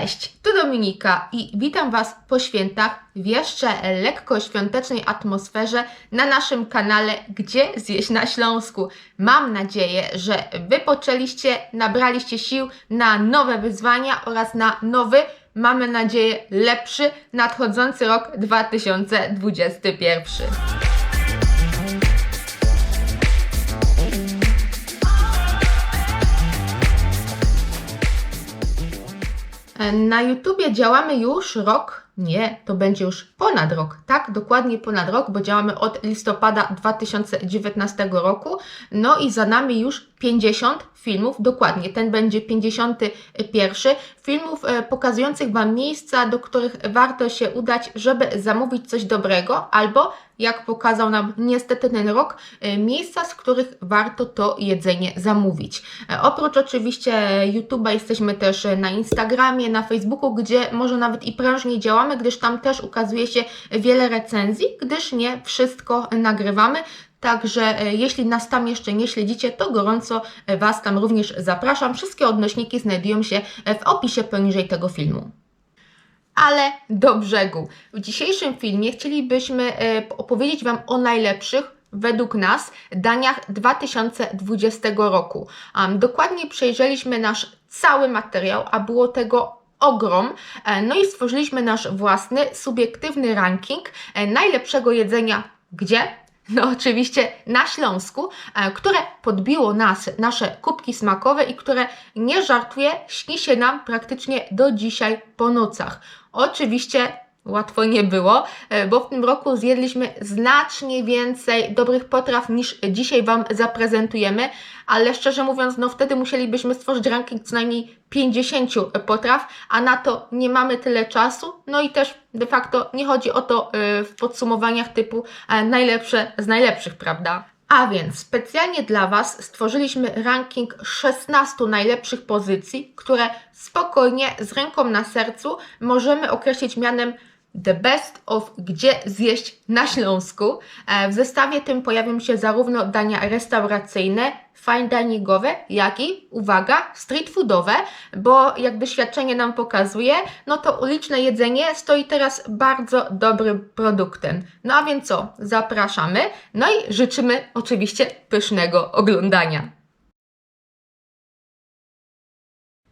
Cześć, tu Dominika i witam Was po świętach w jeszcze lekko świątecznej atmosferze na naszym kanale Gdzie zjeść na Śląsku. Mam nadzieję, że wypoczęliście, nabraliście sił na nowe wyzwania oraz na nowy, mamy nadzieję, lepszy nadchodzący rok 2021. Na YouTubie działamy już rok, nie, to będzie już ponad rok, tak, dokładnie ponad rok, bo działamy od listopada 2019 roku, no i za nami już 50 filmów, dokładnie, ten będzie 51 filmów e, pokazujących Wam miejsca, do których warto się udać, żeby zamówić coś dobrego, albo jak pokazał nam niestety ten rok, e, miejsca, z których warto to jedzenie zamówić. E, oprócz oczywiście YouTube'a jesteśmy też na Instagramie, na Facebooku, gdzie może nawet i prężnie działamy, gdyż tam też ukazuje się wiele recenzji, gdyż nie wszystko nagrywamy. Także e, jeśli nas tam jeszcze nie śledzicie, to gorąco e, Was tam również zapraszam. Wszystkie odnośniki znajdują się e, w opisie poniżej tego filmu. Ale do brzegu. W dzisiejszym filmie chcielibyśmy opowiedzieć Wam o najlepszych według nas daniach 2020 roku. Dokładnie przejrzeliśmy nasz cały materiał, a było tego ogrom. No i stworzyliśmy nasz własny, subiektywny ranking najlepszego jedzenia gdzie? no oczywiście na Śląsku, e, które podbiło nas, nasze kubki smakowe i które, nie żartuję, śni się nam praktycznie do dzisiaj po nocach. Oczywiście Łatwo nie było, e, bo w tym roku zjedliśmy znacznie więcej dobrych potraw niż dzisiaj Wam zaprezentujemy, ale szczerze mówiąc, no wtedy musielibyśmy stworzyć ranking co najmniej 50 potraw, a na to nie mamy tyle czasu, no i też de facto nie chodzi o to e, w podsumowaniach typu e, najlepsze z najlepszych, prawda? A więc specjalnie dla Was stworzyliśmy ranking 16 najlepszych pozycji, które spokojnie z ręką na sercu możemy określić mianem The Best of Gdzie zjeść na Śląsku. E, w zestawie tym pojawią się zarówno dania restauracyjne, fine diningowe, jak i, uwaga, street foodowe, bo jak doświadczenie nam pokazuje, no to uliczne jedzenie stoi teraz bardzo dobrym produktem. No a więc co? Zapraszamy, no i życzymy oczywiście pysznego oglądania.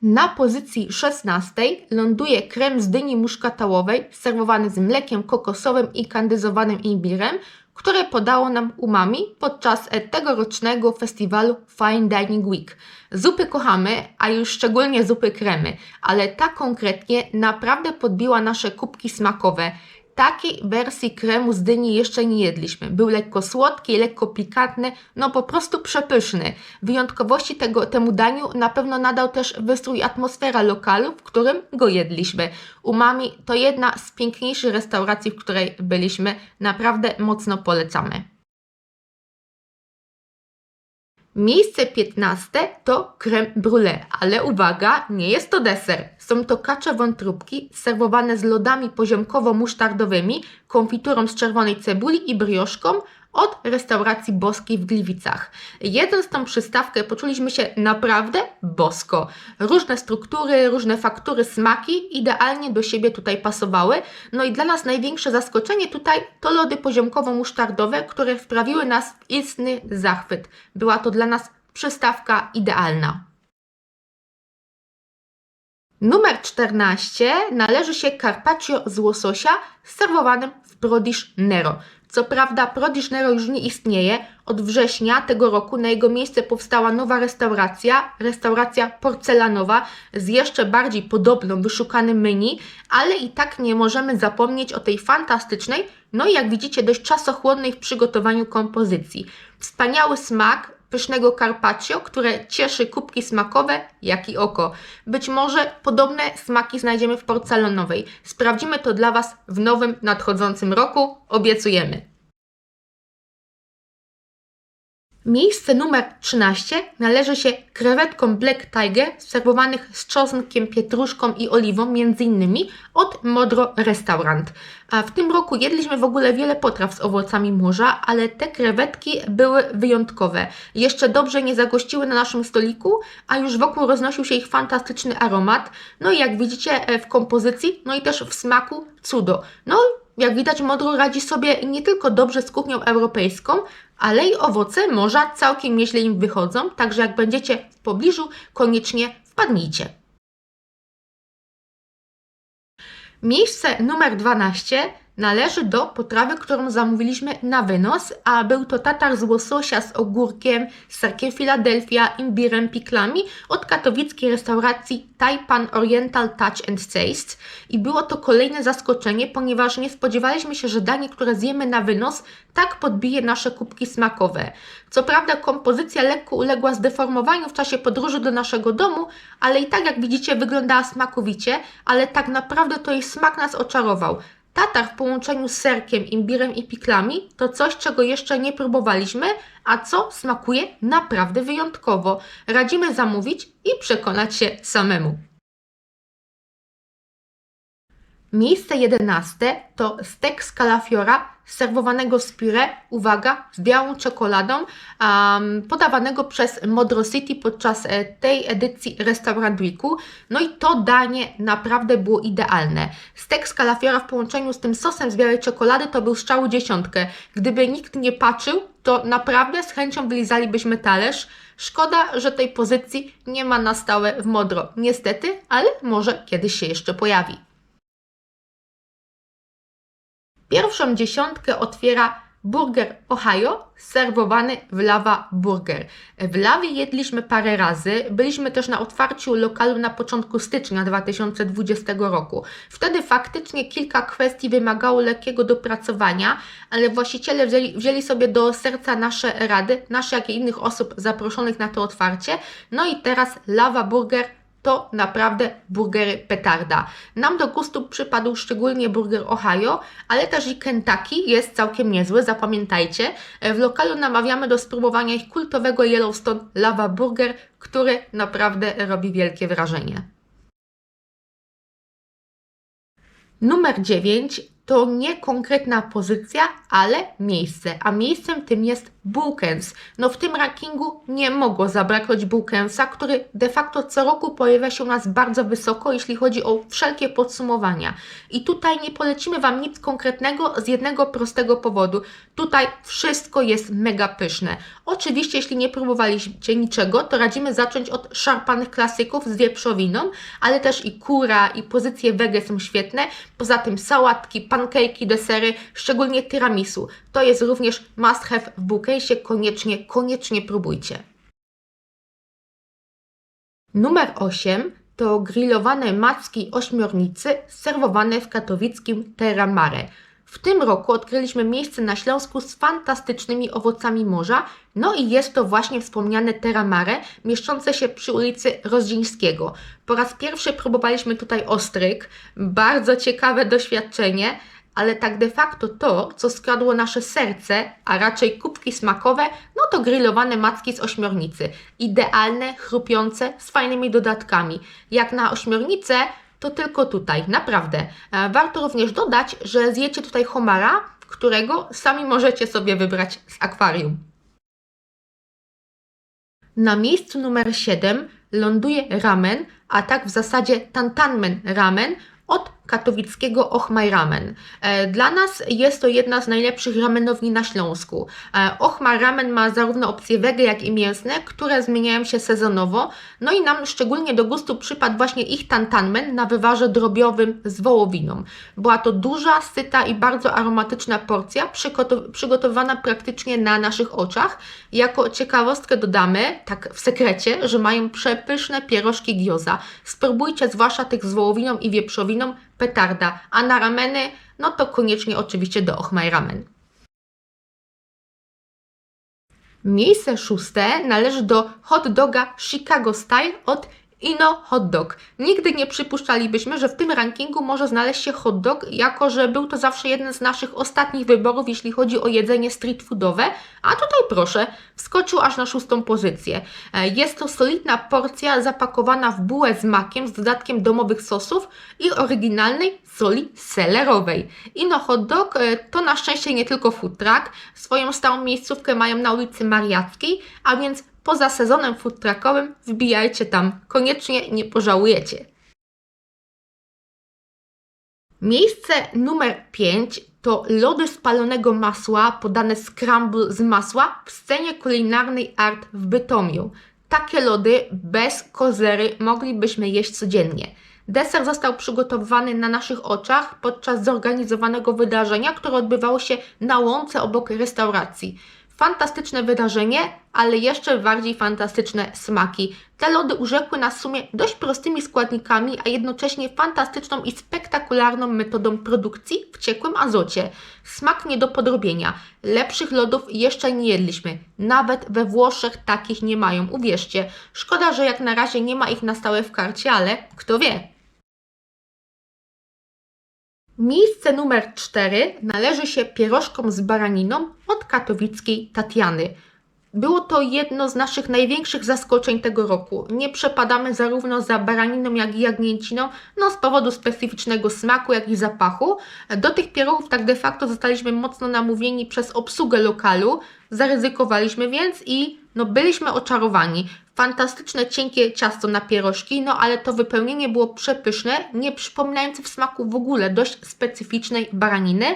Na pozycji 16 ląduje krem z dyni muszkatałowej serwowany z mlekiem kokosowym i kandyzowanym imbirem, które podało nam umami podczas tegorocznego festiwalu Fine Dining Week. Zupy kochamy, a już szczególnie zupy kremy, ale ta konkretnie naprawdę podbiła nasze kubki smakowe. Takiej wersji kremu z dyni jeszcze nie jedliśmy. Był lekko słodki, lekko pikantny, no po prostu przepyszny. Wyjątkowości tego, temu daniu na pewno nadał też wystrój atmosfera lokalu, w którym go jedliśmy. Umami to jedna z piękniejszych restauracji, w której byliśmy. Naprawdę mocno polecamy. Miejsce 15 to creme brulee, ale uwaga, nie jest to deser. Są to kacze wątróbki serwowane z lodami poziomkowo-musztardowymi, konfiturą z czerwonej cebuli i brioszką od restauracji boskiej w Gliwicach. Jedząc tą przystawkę poczuliśmy się naprawdę bosko. Różne struktury, różne faktury, smaki idealnie do siebie tutaj pasowały. No i dla nas największe zaskoczenie tutaj to lody poziomkowo-musztardowe, które wprawiły nas w istny zachwyt. Była to dla nas przystawka idealna. Numer 14 należy się carpaccio z łososia serwowanym w Prodish Nero. Co prawda Prodish Nero już nie istnieje. Od września tego roku na jego miejsce powstała nowa restauracja, restauracja porcelanowa z jeszcze bardziej podobną, wyszukanym menu, ale i tak nie możemy zapomnieć o tej fantastycznej, no i jak widzicie dość czasochłonnej w przygotowaniu kompozycji. Wspaniały smak, pysznego carpaccio, które cieszy kubki smakowe, jak i oko. Być może podobne smaki znajdziemy w porcelanowej. Sprawdzimy to dla Was w nowym, nadchodzącym roku. Obiecujemy. Miejsce numer 13 należy się krewetkom Black Tiger serwowanych z czosnkiem, pietruszką i oliwą, między innymi od Modro Restaurant. A w tym roku jedliśmy w ogóle wiele potraw z owocami morza, ale te krewetki były wyjątkowe. Jeszcze dobrze nie zagościły na naszym stoliku, a już wokół roznosił się ich fantastyczny aromat. No i jak widzicie e, w kompozycji, no i też w smaku cudo. No jak widać, Modro radzi sobie nie tylko dobrze z kuchnią europejską, ale i owoce morza całkiem nieźle im wychodzą, także jak będziecie w pobliżu, koniecznie wpadnijcie. Miejsce numer 12 należy do potrawy, którą zamówiliśmy na wynos, a był to tatar z łososia z ogórkiem, serkiem Philadelphia, imbirem, piklami od katowickiej restauracji Taipan Oriental Touch and Taste. I było to kolejne zaskoczenie, ponieważ nie spodziewaliśmy się, że danie, które zjemy na wynos, tak podbije nasze kubki smakowe. Co prawda kompozycja lekko uległa zdeformowaniu w czasie podróży do naszego domu, ale i tak jak widzicie wyglądała smakowicie, ale tak naprawdę to jej smak nas oczarował. Tatar w połączeniu z serkiem, imbirem i piklami to coś, czego jeszcze nie próbowaliśmy, a co smakuje naprawdę wyjątkowo. Radzimy zamówić i przekonać się samemu. Miejsce jedenaste to stek z kalafiora serwowanego z puree, uwaga, z białą czekoladą, um, podawanego przez Modro City podczas e, tej edycji Restaurant Weeku. No i to danie naprawdę było idealne. Stek z kalafiora w połączeniu z tym sosem z białej czekolady to był strzał dziesiątkę. Gdyby nikt nie patrzył, to naprawdę z chęcią wylizalibyśmy talerz. Szkoda, że tej pozycji nie ma na stałe w Modro. Niestety, ale może kiedyś się jeszcze pojawi. Pierwszą dziesiątkę otwiera burger Ohio serwowany w Lava Burger. W Lawie jedliśmy parę razy, byliśmy też na otwarciu lokalu na początku stycznia 2020 roku. Wtedy faktycznie kilka kwestii wymagało lekkiego dopracowania, ale właściciele wzięli, wzięli sobie do serca nasze rady, nasze jak i innych osób zaproszonych na to otwarcie. No i teraz Lava Burger to naprawdę burgery petarda. Nam do gustu przypadł szczególnie burger Ohio, ale też i Kentucky jest całkiem niezły, zapamiętajcie. W lokalu namawiamy do spróbowania ich kultowego Yellowstone Lava Burger, który naprawdę robi wielkie wrażenie. Numer 9 to nie konkretna pozycja, ale miejsce, a miejscem tym jest Bulkens. No w tym rankingu nie mogło zabraknąć Bulkensa, który de facto co roku pojawia się u nas bardzo wysoko, jeśli chodzi o wszelkie podsumowania. I tutaj nie polecimy Wam nic konkretnego z jednego prostego powodu. Tutaj wszystko jest mega pyszne. Oczywiście, jeśli nie próbowaliście niczego, to radzimy zacząć od szarpanych klasyków z wieprzowiną, ale też i kura, i pozycje wege są świetne. Poza tym sałatki, pancake'i, desery, szczególnie tiramisu. To jest również must have w bukesie, koniecznie, koniecznie próbujcie. Numer 8 to grillowane macki ośmiornicy serwowane w katowickim Terra Mare. W tym roku odkryliśmy miejsce na Śląsku z fantastycznymi owocami morza, no i jest to właśnie wspomniane Terra Mare, mieszczące się przy ulicy Rozdzińskiego. Po raz pierwszy próbowaliśmy tutaj ostryk, bardzo ciekawe doświadczenie, ale tak de facto to, co skradło nasze serce, a raczej kubki smakowe, no to grillowane macki z ośmiornicy. Idealne, chrupiące, z fajnymi dodatkami. Jak na ośmiornicę, to tylko tutaj, naprawdę. E, warto również dodać, że zjecie tutaj homara, którego sami możecie sobie wybrać z akwarium. Na miejscu numer 7 ląduje ramen, a tak w zasadzie tantanmen ramen od katowickiego Ochmaj Ramen. E, dla nas jest to jedna z najlepszych ramenowni na Śląsku. E, Ochmaj Ramen ma zarówno opcje wege, jak i mięsne, które zmieniają się sezonowo. No i nam szczególnie do gustu przypadł właśnie ich tantanmen na wywarze drobiowym z wołowiną. Była to duża, syta i bardzo aromatyczna porcja, przygotowana praktycznie na naszych oczach. Jako ciekawostkę dodamy, tak w sekrecie, że mają przepyszne pierożki gioza. Spróbujcie zwłaszcza tych z wołowiną i wieprzowiną, petarda, a na rameny, no to koniecznie oczywiście do Ochmaj Ramen. Miejsce szóste należy do hot doga Chicago Style od Ino hot dog. Nigdy nie przypuszczalibyśmy, że w tym rankingu może znaleźć się hot dog, jako że był to zawsze jeden z naszych ostatnich wyborów, jeśli chodzi o jedzenie street foodowe, a tutaj proszę, wskoczył aż na szóstą pozycję. E, Jest to solidna porcja zapakowana w bułę z makiem z dodatkiem domowych sosów i oryginalnej soli selerowej. Ino hot dog e, to na szczęście nie tylko food truck, swoją stałą miejscówkę mają na ulicy Mariackiej, a więc poza sezonem food truckowym wbijajcie tam, koniecznie nie pożałujecie. Miejsce numer 5 to lody z palonego masła podane scramble z masła w scenie kulinarnej Art w Bytomiu. Takie lody bez kozery moglibyśmy jeść codziennie. Deser został przygotowany na naszych oczach podczas zorganizowanego wydarzenia, które odbywało się na łące obok restauracji. Fantastyczne wydarzenie, ale jeszcze bardziej fantastyczne smaki. Te lody urzekły nas w sumie dość prostymi składnikami, a jednocześnie fantastyczną i spektakularną metodą produkcji w ciekłym azocie. Smak nie do podrobienia. Lepszych lodów jeszcze nie jedliśmy. Nawet we Włoszech takich nie mają, uwierzcie. Szkoda, że jak na razie nie ma ich na stałe w karcie, ale kto wie. Miejsce numer 4 należy się pierożkom z baraniną od katowickiej Tatiany. Było to jedno z naszych największych zaskoczeń tego roku. Nie przepadamy zarówno za baraniną, jak i jagnięciną, no z powodu specyficznego smaku, jak i zapachu. Do tych pierogów tak de facto zostaliśmy mocno namówieni przez obsługę lokalu. Zaryzykowaliśmy więc i no byliśmy oczarowani. Fantastyczne, cienkie ciasto na pierożki, no ale to wypełnienie było przepyszne, nie przypominające w smaku w ogóle dość specyficznej baraniny.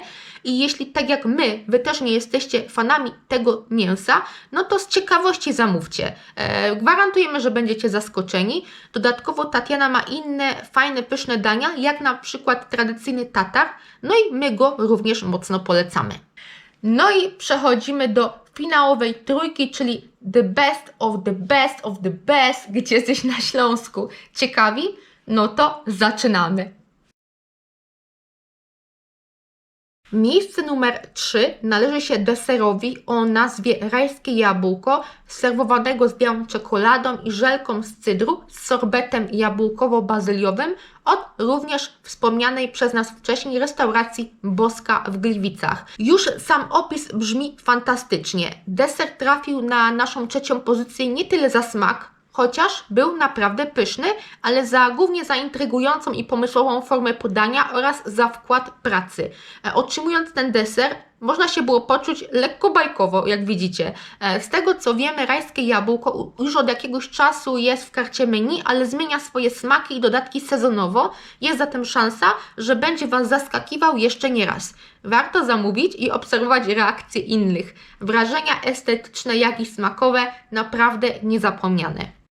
I jeśli tak jak my, Wy też nie jesteście fanami tego mięsa, no to z ciekawości zamówcie. E, gwarantujemy, że będziecie zaskoczeni. Dodatkowo Tatiana ma inne fajne, pyszne dania, jak na przykład tradycyjny tatar, no i my go również mocno polecamy. No i przechodzimy do finałowej trójki, czyli the best of the best of the best, gdzie jesteś na Śląsku. Ciekawi? No to zaczynamy. Miejsce numer 3 należy się deserowi o nazwie rajskie jabłko, serwowanego z białą czekoladą i żelką z cydru z sorbetem jabłkowo-bazyliowym od również wspomnianej przez nas wcześniej restauracji Boska w Gliwicach. Już sam opis brzmi fantastycznie. Deser trafił na naszą trzecią pozycję nie tyle za smak, chociaż był naprawdę pyszny, ale za głównie za intrygującą i pomysłową formę podania oraz za wkład pracy. E, Otrzymując ten deser, można się było poczuć lekko bajkowo, jak widzicie. E, Z tego co wiemy, rajskie jabłko już od jakiegoś czasu jest w karcie menu, ale zmienia swoje smaki i dodatki sezonowo. Jest zatem szansa, że będzie Was zaskakiwał jeszcze nie raz. Warto zamówić i obserwować reakcje innych. Wrażenia estetyczne, jak i smakowe naprawdę niezapomniane.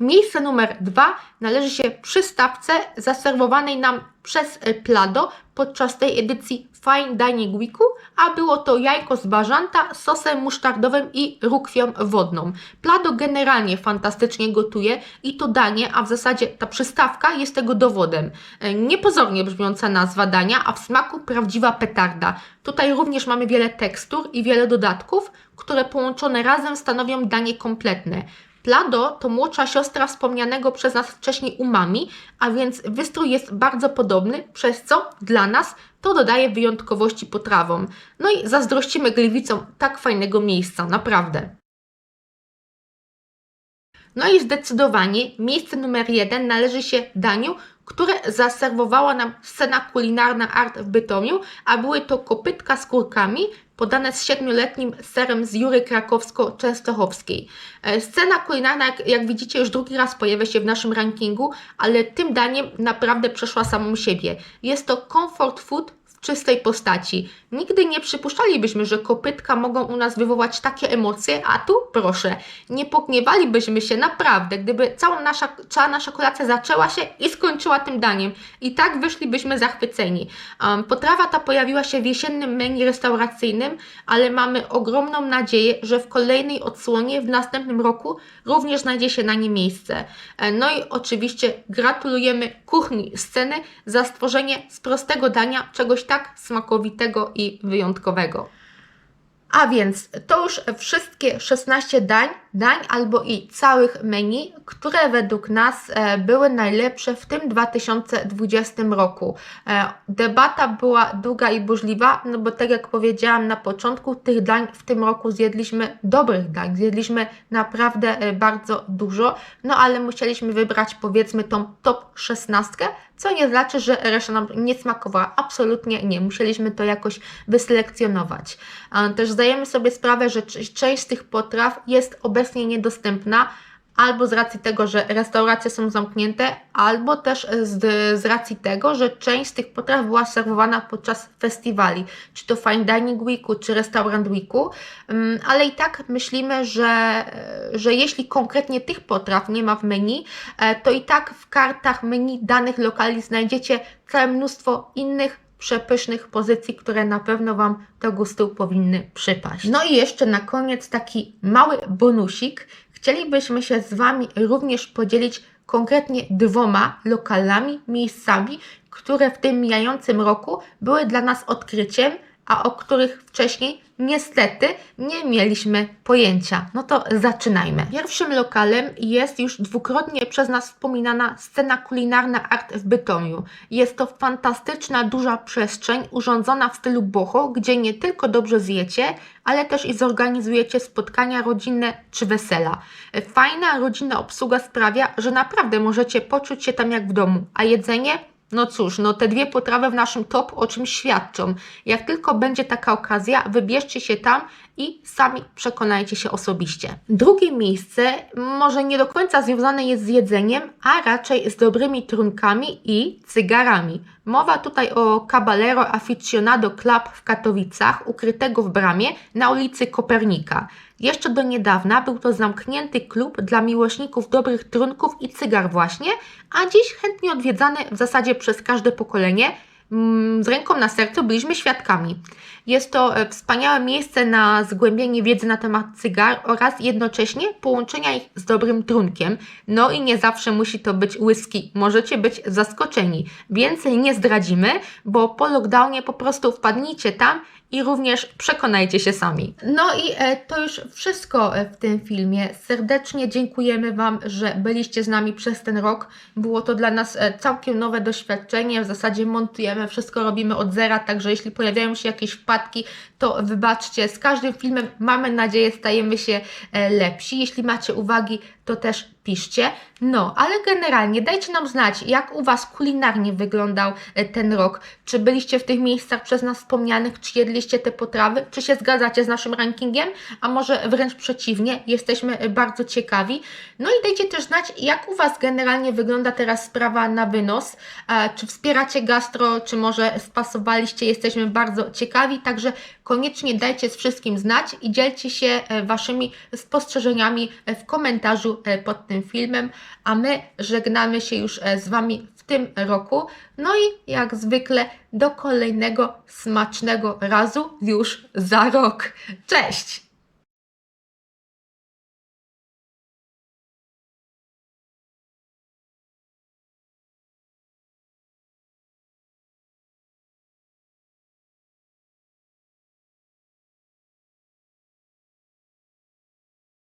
Miejsce numer dwa należy się przystawce zaserwowanej nam przez Plado podczas tej edycji Fine Dining Weeku, a było to jajko z bażanta sosem musztardowym i rukwią wodną. Plado generalnie fantastycznie gotuje i to danie, a w zasadzie ta przystawka jest tego dowodem. E, Niepozornie brzmiąca nazwa dania, a w smaku prawdziwa petarda. Tutaj również mamy wiele tekstur i wiele dodatków, które połączone razem stanowią danie kompletne. Plado to młodsza siostra wspomnianego przez nas wcześniej umami, a więc wystrój jest bardzo podobny, przez co dla nas to dodaje wyjątkowości potrawom. No i zazdrościmy Gliwicom tak fajnego miejsca, naprawdę. No i zdecydowanie miejsce numer jeden należy się daniu, które zaserwowała nam scena kulinarna Art w Bytomiu, a były to kopytka z kurkami podane z siedmioletnim serem z Jury Krakowsko-Częstochowskiej. E, Scena kulinarna, jak, jak widzicie, już drugi raz pojawia się w naszym rankingu, ale tym daniem naprawdę przeszła samą siebie. Jest to comfort food czystej postaci. Nigdy nie przypuszczalibyśmy, że kopytka mogą u nas wywołać takie emocje, a tu proszę, nie pogniewalibyśmy się naprawdę, gdyby cała nasza, cała nasza kolacja zaczęła się i skończyła tym daniem. I tak wyszlibyśmy zachwyceni. Um, potrawa ta pojawiła się w jesiennym menu restauracyjnym, ale mamy ogromną nadzieję, że w kolejnej odsłonie w następnym roku również znajdzie się na nie miejsce. E, No i oczywiście gratulujemy kuchni sceny za stworzenie z prostego dania czegoś tak smakowitego i wyjątkowego. A więc to już wszystkie 16 dań, dań albo i całych menu, które według nas e, były najlepsze w tym 2020 roku. E, debata była długa i burzliwa, no bo tak jak powiedziałam na początku, tych dań w tym roku zjedliśmy dobrych dań, zjedliśmy naprawdę e, bardzo dużo, no ale musieliśmy wybrać powiedzmy tą top 16, co nie znaczy, że reszta nam nie smakowała. Absolutnie nie. Musieliśmy to jakoś wyselekcjonować. Też zdajemy sobie sprawę, że część z tych potraw jest obecnie niedostępna, albo z racji tego, że restauracje są zamknięte, albo też z, z racji tego, że część z tych potraw była serwowana podczas festiwali, czy to Fine Dining Weeku, czy Restaurant Weeku, Ym, ale i tak myślimy, że, że jeśli konkretnie tych potraw nie ma w menu, e, to i tak w kartach menu danych lokali znajdziecie całe mnóstwo innych przepysznych pozycji, które na pewno Wam do gustu powinny przypaść. No i jeszcze na koniec taki mały bonusik. Chcielibyśmy się z Wami również podzielić konkretnie dwoma lokalami, miejscami, które w tym mijającym roku były dla nas odkryciem, a o których wcześniej niestety nie mieliśmy pojęcia. No to zaczynajmy. Pierwszym lokalem jest już dwukrotnie przez nas wspominana scena kulinarna Art w Bytomiu. Jest to fantastyczna, duża przestrzeń urządzona w stylu boho, gdzie nie tylko dobrze zjecie, ale też i zorganizujecie spotkania rodzinne czy wesela. Fajna rodzinna obsługa sprawia, że naprawdę możecie poczuć się tam jak w domu, a jedzenie no cóż, no te dwie potrawy w naszym top o czym świadczą. Jak tylko będzie taka okazja, wybierzcie się tam i sami przekonajcie się osobiście. Drugie miejsce może nie do końca związane jest z jedzeniem, a raczej z dobrymi trunkami i cygarami. Mowa tutaj o Caballero Aficionado Club w Katowicach, ukrytego w bramie na ulicy Kopernika. Jeszcze do niedawna był to zamknięty klub dla miłośników dobrych trunków i cygar właśnie, a dziś chętnie odwiedzany w zasadzie przez każde pokolenie. Mm, Z ręką na sercu byliśmy świadkami. Jest to e, wspaniałe miejsce na zgłębienie wiedzy na temat cygar oraz jednocześnie połączenia ich z dobrym trunkiem. No i nie zawsze musi to być whisky. Możecie być zaskoczeni. Więcej nie zdradzimy, bo po lockdownie po prostu wpadnijcie tam i również przekonajcie się sami. No i e, to już wszystko e, w tym filmie. Serdecznie dziękujemy Wam, że byliście z nami przez ten rok. Było to dla nas e, całkiem nowe doświadczenie. W zasadzie montujemy, wszystko robimy od zera, także jeśli pojawiają się jakieś wpadki, to wybaczcie. Z każdym filmem mamy nadzieję stajemy się lepsi. Jeśli macie uwagi, to też piszcie. No, ale generalnie dajcie nam znać, jak u Was kulinarnie wyglądał e, ten rok. Czy byliście w tych miejscach przez nas wspomnianych, czy jedliście te potrawy, czy się zgadzacie z naszym rankingiem, a może wręcz przeciwnie, jesteśmy e, bardzo ciekawi. No i dajcie też znać, jak u Was generalnie wygląda teraz sprawa na wynos. E, Czy wspieracie gastro, czy może spasowaliście, jesteśmy bardzo ciekawi, także koniecznie dajcie z wszystkim znać i dzielcie się e, Waszymi spostrzeżeniami e, w komentarzu e, pod tym filmem, a my żegnamy się już z Wami w tym roku. No i jak zwykle do kolejnego smacznego razu już za rok. Cześć!